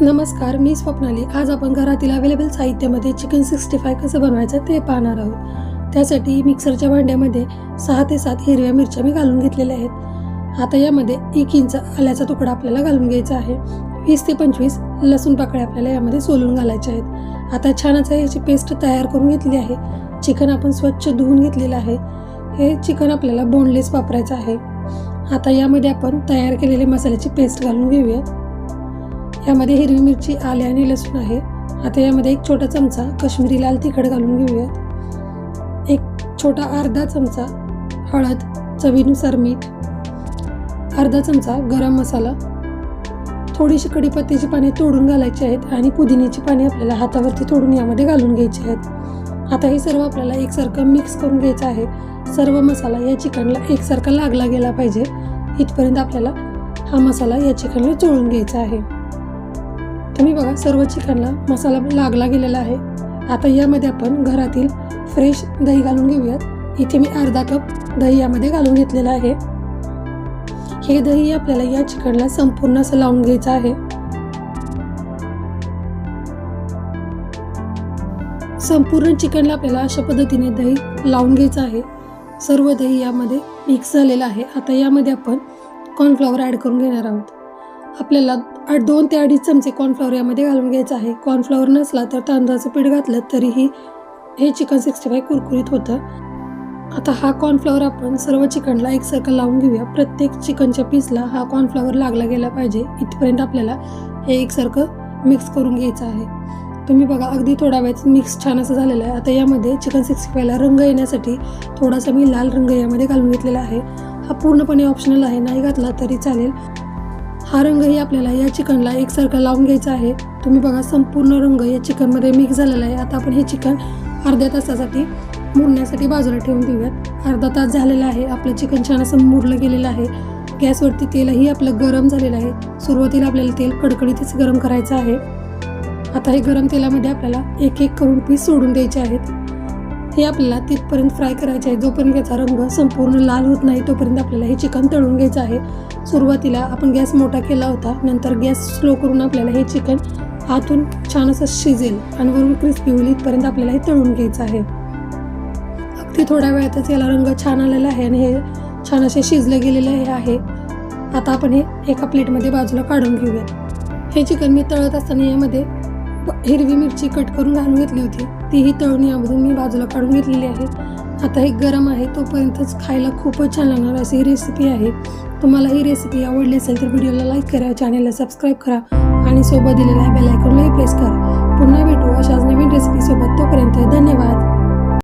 नमस्कार मी स्वप्नाली आज आपण घरातील अवेलेबल साहित्यामध्ये चिकन सिक्स्टी फाय कसं बनवायचं ते पाहणार आहोत. त्यासाठी मिक्सरच्या भांड्यामध्ये सहा ते सात हिरव्या मिरच्या मी घालून घेतलेल्या आहेत. आता यामध्ये एक इंच आल्याचा तुकडा आपल्याला घालून घ्यायचा आहे. वीस ते पंचवीस लसूण पाकळ्या आपल्याला यामध्ये सोलून घालायच्या आहेत. आता छानच याची पेस्ट तयार करून घेतली आहे. चिकन आपण स्वच्छ धुवून घेतलेलं आहे. हे चिकन आपल्याला बोनलेस वापरायचं आहे. आता यामध्ये आपण तयार केलेले मसाल्याची पेस्ट घालून घेऊयात. यामध्ये हिरवी मिरची आले आणि लसूण आहे. आता यामध्ये एक छोटा चमचा कश्मीरी लाल तिखट घालून घेऊयात. एक छोटा अर्धा चमचा हळद चवीनुसार मीठ अर्धा चमचा गरम मसाला. थोडीशी कढीपत्त्याची पाने तोडून घालायची आहेत आणि पुदिन्याची पाने आपल्याला हातावरती तोडून यामध्ये घालून घ्यायची आहेत. आता हे सर्व आपल्याला एकसारखं मिक्स करून घ्यायचं आहे. सर्व मसाला या चिकनला एकसारखा लागला गेला पाहिजे. इथपर्यंत आपल्याला हा मसाला या चिकनला चोळून घ्यायचा आहे. तुम्ही बघा सर्व चिकनला मसाला लागला गेलेला आहे. आता यामध्ये आपण घरातील फ्रेश दही घालून घेऊयात. इथे मी अर्धा कप दही यामध्ये घालून घेतलेलं आहे. हे दही आपल्याला या चिकनला संपूर्ण असं लावून घ्यायचं आहे. संपूर्ण चिकनला आपल्याला अशा पद्धतीने दही लावून घ्यायचं आहे. सर्व दही यामध्ये मिक्स झालेलं आहे. आता यामध्ये आपण कॉर्नफ्लॉवर ॲड करून घेणार आहोत. आपल्याला आठ दोन ते अडीच चमचे कॉर्नफ्लॉवर यामध्ये घालून घ्यायचं आहे. कॉर्नफ्लॉवर नसला तर तांदळाचं पीठ घातलं तरीही हे चिकन सिक्स्टी फाय कुरकुरीत होतं. आता हा कॉर्नफ्लॉवर आपण सर्व चिकनला एकसारखं लावून घेऊया. प्रत्येक चिकनच्या पीसला हा कॉर्नफ्लॉवर लागला गेला पाहिजे. इथपर्यंत आपल्याला हे एकसारखं मिक्स करून घ्यायचं आहे. तुम्ही बघा अगदी थोडा वेळ मिक्स छान असं झालेलं आहे. आता यामध्ये चिकन सिक्स्टी फायला रंग येण्यासाठी थोडासा मी लाल रंग यामध्ये घालून घेतलेला आहे. हा पूर्णपणे ऑप्शनल आहे. नाही घातला तरी चालेल. हा रंगही आपल्याला या चिकनला एकसारखा लावून घ्यायचा आहे. तुम्ही बघा संपूर्ण रंग या चिकनमध्ये मिक्स झालेला आहे. आता आपण हे चिकन अर्ध्या तासासाठी मुरण्यासाठी बाजूला ठेवून देऊयात. अर्धा तास झालेला आहे. आपलं चिकन छान असं मुरलं गेलेलं आहे. गॅसवरती तेलही आपलं गरम झालेलं आहे. सुरुवातीला आपल्याला तेल कडकडीतच गरम करायचं आहे. आता हे गरम तेलामध्ये आपल्याला एक एक करून पीस सोडून द्यायचे आहेत. हे आपल्याला तिथपर्यंत फ्राय करायचे आहे. जोपर्यंत याचा रंग संपूर्ण लाल होत नाही तोपर्यंत आपल्याला हे चिकन तळून घ्यायचं आहे. सुरुवातीला आपण गॅस मोठा केला होता. नंतर गॅस स्लो करून आपल्याला हे चिकन आतून छान असं शिजेल आणि वरून क्रिस्पी होईल इथपर्यंत आपल्याला हे तळून घ्यायचं आहे. अगदी थोड्या वेळातच याला रंग छान आलेला आहे आणि हे छान असे शिजले गेलेले हे आहे. आता आपण हे एका प्लेटमध्ये बाजूला काढून घेऊया. हे चिकन मी तळत असताना यामध्ये हिरवी मिरची कट करून घालून घेतली होती. तीही तळणी अगोदर मी बाजूला काढून घेतलेली आहे. आता हे गरम आहे तोपर्यंतच खायला खूपच छान लागणार अशी ही रेसिपी आहे. तुम्हाला ही रेसिपी आवडली असेल तर व्हिडिओला लाईक करा चॅनलला सबस्क्राईब करा आणि सोबत दिलेला बेल आयकॉनलाही प्रेस करा. पुन्हा भेटू अशाच नवीन रेसिपीसोबत तोपर्यंत धन्यवाद.